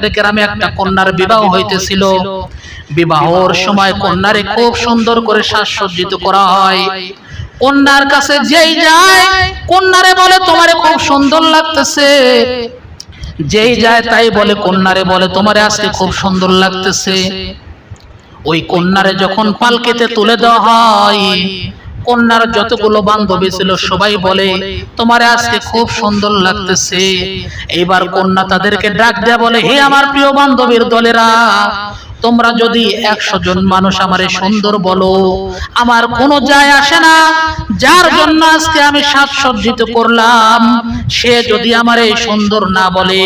গ্রামে একটা কন্যার বিবাহ হইতেছিল। বিবাহর সময় কন্যারে খুব সুন্দর করে সাজসজ্জিত করা হয়। কন্যার কাছে যেই যায়, কন্যারে বলে, তোমারে খুব সুন্দর লাগতেছে। যেই যায় তাই বলে, কন্যারে বলে, তোমারে আজকে খুব সুন্দর লাগতেছে। ওই কন্যারে যখন পালকেতে তুলে দেওয়া হয় কন্যার যতগুলো বান্ধবী ছিল সবাই বলে তোমার আজকে খুব সুন্দর লাগতেছে। এইবার কন্যা তাদেরকে ডাক দেয়া বলে হে আমার প্রিয় বান্ধবীর দলেরা তোমরা যদি একশো জন মানুষ আমারে সুন্দর বলো আমার কোনো যায় আসে না। যার জন্য আজকে আমি সাজসজ্জিত করলাম। সে যদি আমারে সুন্দর না বলে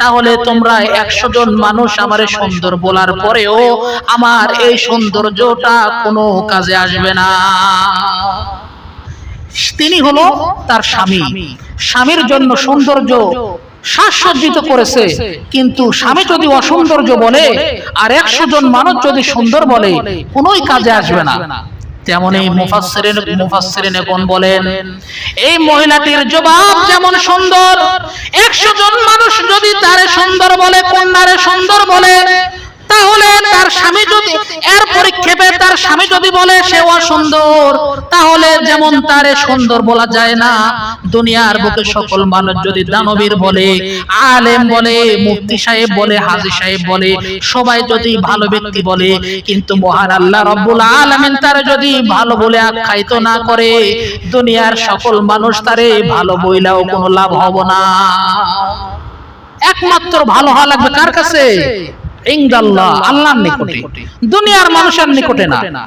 তাহলে তোমরা একশো জন মানুষ আমারে সুন্দর বলার পরেও আমার এই সৌন্দর্যটা কোনো কাজে আসবে না তিনি হলো তার স্বামী। স্বামীর জন্য সৌন্দর্য সাজসজ্জিত করেছে। কিন্তু স্বামী যদি অসৌন্দর্য বলে, আর একশো জন মানুষ যদি সুন্দর বলে, কোনোই কাজে আসবে না। তেমন এই মুফাসসিরিন মুফাসসিরিন এখন বলেন, এই মহিলাটির জবাব যেমন সুন্দর, একশো জন মানুষ যদি তারে সুন্দর বলে, কন্যারে সুন্দর বলে, তাহলে তার স্বামী যদি এর পরিক্ষেপে তার বলে সে অসুন্দর তাহলে যেমন তারে সুন্দর বলা যায় না দুনিয়ার বুকে সকল মানুষ যদি দানবীর বলে আলেম বলে মুফতি সাহেব বলে হাজি সাহেব বলে সবাই যদি ভালো ব্যক্তি বলে কিন্তু মহান আল্লাহ রব্বুল আলামিন তারে যদি ভালো বলে আখ্যায়িত না করে দুনিয়ার সকল মানুষ তারে ভালো বইলাও কোনো লাভ হব না। একমাত্র ভালো হওয়া লাগবে কার কাছে? ইংদাল্লাহ আল্লাহর নিকটে। দুনিয়ার মানুষের নিকটে না।